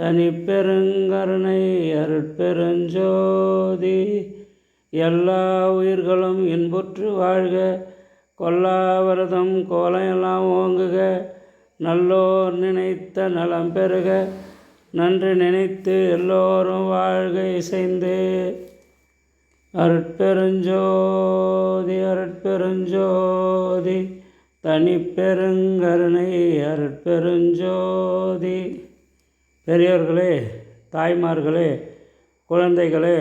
தனிப்பெருங்கருணை அருட்பெருஞ்சோதி. எல்லா உயிர்களும் இன்புற்று வாழ்க. கொல்லாவிரதம் கோலையெல்லாம் ஓங்குக. நல்லோர் நினைத்த நலம் பெறுக. நன்று நினைத்து எல்லோரும் வாழ்க இசைந்து. அருட்பெருஞ்சோதி அருட்பெருஞ்சோதி. தனிப்பெருங்கருணை அருட்பெருஞ்சோதி. பெரியோர்களே தாய்மார்களே குழந்தைகளே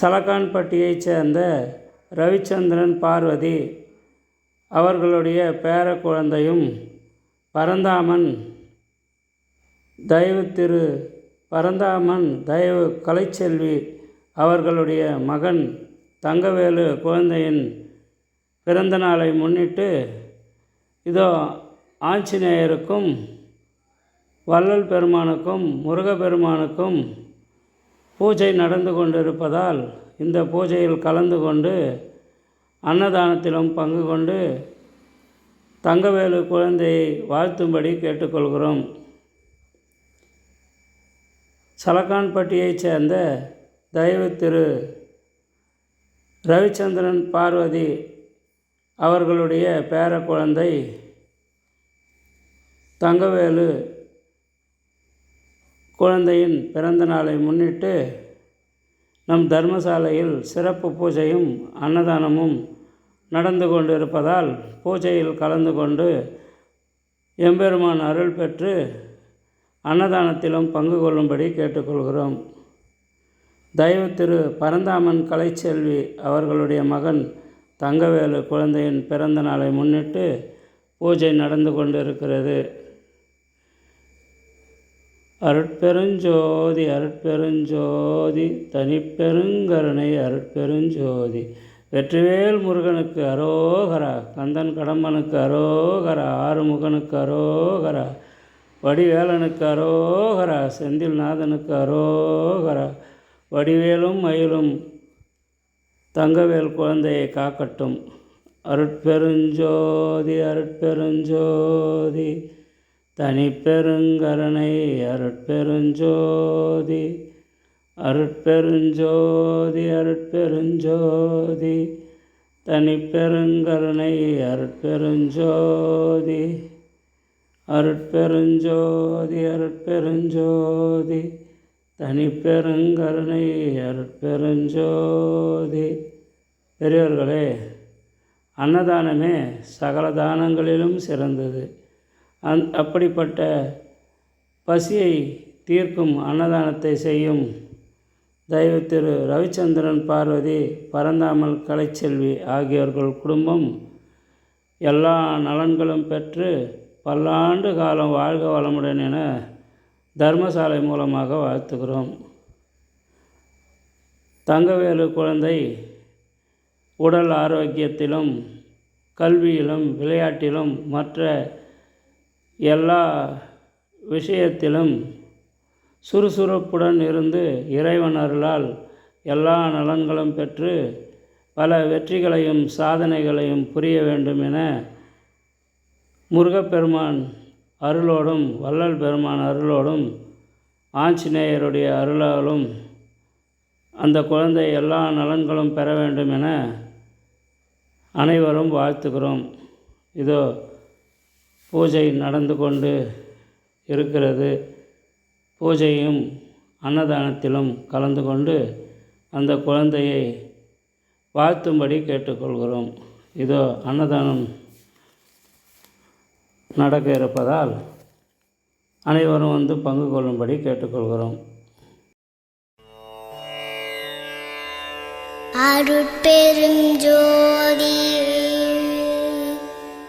சலக்கான்பட்டியைச் சேர்ந்த ரவிச்சந்திரன் பார்வதி அவர்களுடைய பேர குழந்தையும் பரந்தாமன் தயவு திரு பரந்தாமன் தயவு கலைச்செல்வி அவர்களுடைய மகன் தங்கவேலு குழந்தையின் பிறந்த நாளை முன்னிட்டு இதோ ஆஞ்சநேயருக்கும் வள்ளல் பெருமானுக்கும் முருகப்பெருமானுக்கும் பூஜை நடந்து கொண்டிருப்பதால் இந்த பூஜையில் கலந்து கொண்டு அன்னதானத்திலும் பங்கு கொண்டு தங்கவேலு குழந்தையை வாழ்த்தும்படி கேட்டுக்கொள்கிறோம். சலக்கான்பட்டியைச் சேர்ந்த தயவு திரு ரவிச்சந்திரன் பார்வதி அவர்களுடைய பேர குழந்தை தங்கவேலு குழந்தையின் பிறந்த நாளை முன்னிட்டு நம் தர்மசாலையில் சிறப்பு பூஜையும் அன்னதானமும் நடந்து கொண்டிருப்பதால் பூஜையில் கலந்து கொண்டு எம்பெருமான் அருள் பெற்று அன்னதானத்திலும் பங்கு கொள்ளும்படி கேட்டுக்கொள்கிறோம். தயவு திரு பரந்தாமன் கலைச்செல்வி அவர்களுடைய மகன் தங்கவேலு குழந்தையின் பிறந்த நாளை முன்னிட்டு பூஜை நடந்து கொண்டிருக்கிறது. அருட்பெருஞ்சோதி அருட்பெருஞ்சோதி தனிப்பெருங்கருணை அருட்பெருஞ்சோதி. வெற்றிவேல் முருகனுக்கு அரோகரா கந்தன் கடம்பனுக்கு அரோகரா ஆறுமுகனுக்கு அரோகரா வடிவேலனுக்கு அரோகரா செந்தில்நாதனுக்கு அரோகரா வடிவேலும் மயிலும் தங்கவேல் குழந்தையை காக்கட்டும். அருட்பெருஞ்சோதி அருட்பெருஞ்சோதி. தனிப்பெருங்கருணை அருட்பெருஞ்சோதி அருட்பெருஞ்சோதி அருட்பெருஞ்சோதி தனிப்பெருங்கருணை அருட்பெருஞ்சோதி அருட்பெருஞ்சோதி அருட்பெருஞ்சோதி தனிப்பெருங்கருணை அருட்பெருஞ்சோதி. பெரியவர்களே அன்னதானமே சகல தானங்களிலும் சிறந்தது. அந் அப்படிப்பட்ட பசியை தீர்க்கும் அன்னதானத்தை செய்யும் தெய்வ திரு ரவிச்சந்திரன் பார்வதி பரந்தாமல் கலைச்செல்வி ஆகியோர்கள் குடும்பம் எல்லா நலன்களும் பெற்று பல்லாண்டு காலம் வாழ்க வளமுடன் என தர்மசாலை மூலமாக வாழ்த்துகிறோம். தங்கவேலு குழந்தை உடல் ஆரோக்கியத்திலும் கல்வியிலும் விளையாட்டிலும் மற்ற எல்லா விஷயத்திலும் சுறுசுறுப்புடன் இருந்து இறைவன் அருளால் எல்லா நலன்களும் பெற்று பல வெற்றிகளையும் சாதனைகளையும் புரிய வேண்டும் என முருகப்பெருமான் அருளோடும் வள்ளல் பெருமான் அருளோடும் ஆஞ்சநேயருடைய அருளாலும் அந்த குழந்தை எல்லா நலன்களும் பெற வேண்டும் என அனைவரும் வாழ்த்துகிறோம். இதோ பூஜை நடந்து கொண்டு இருக்கிறது. பூஜையும் அன்னதானத்திலும் கலந்து கொண்டு அந்த குழந்தையை வாழ்த்தும்படி கேட்டுக்கொள்கிறோம். இதோ அன்னதானம் நடக்க இருப்பதால் அனைவரும் வந்து பங்கு கொள்ளும்படி கேட்டுக்கொள்கிறோம். அருட்பெருஞ்சோதி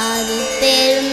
அருட்பெரும்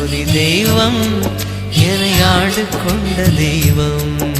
ஜோதி தெய்வம் என்னை ஆண்டு கொண்ட தெய்வம்.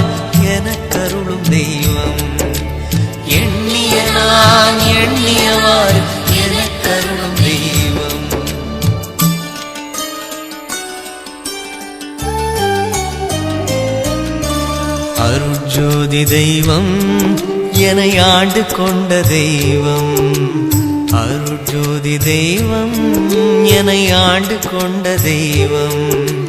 அருட்ஜோதி தெய்வம் என ஆண்டு கொண்ட தெய்வம். அருட்ஜோதி தெய்வம் என ஆண்டு கொண்ட தெய்வம்.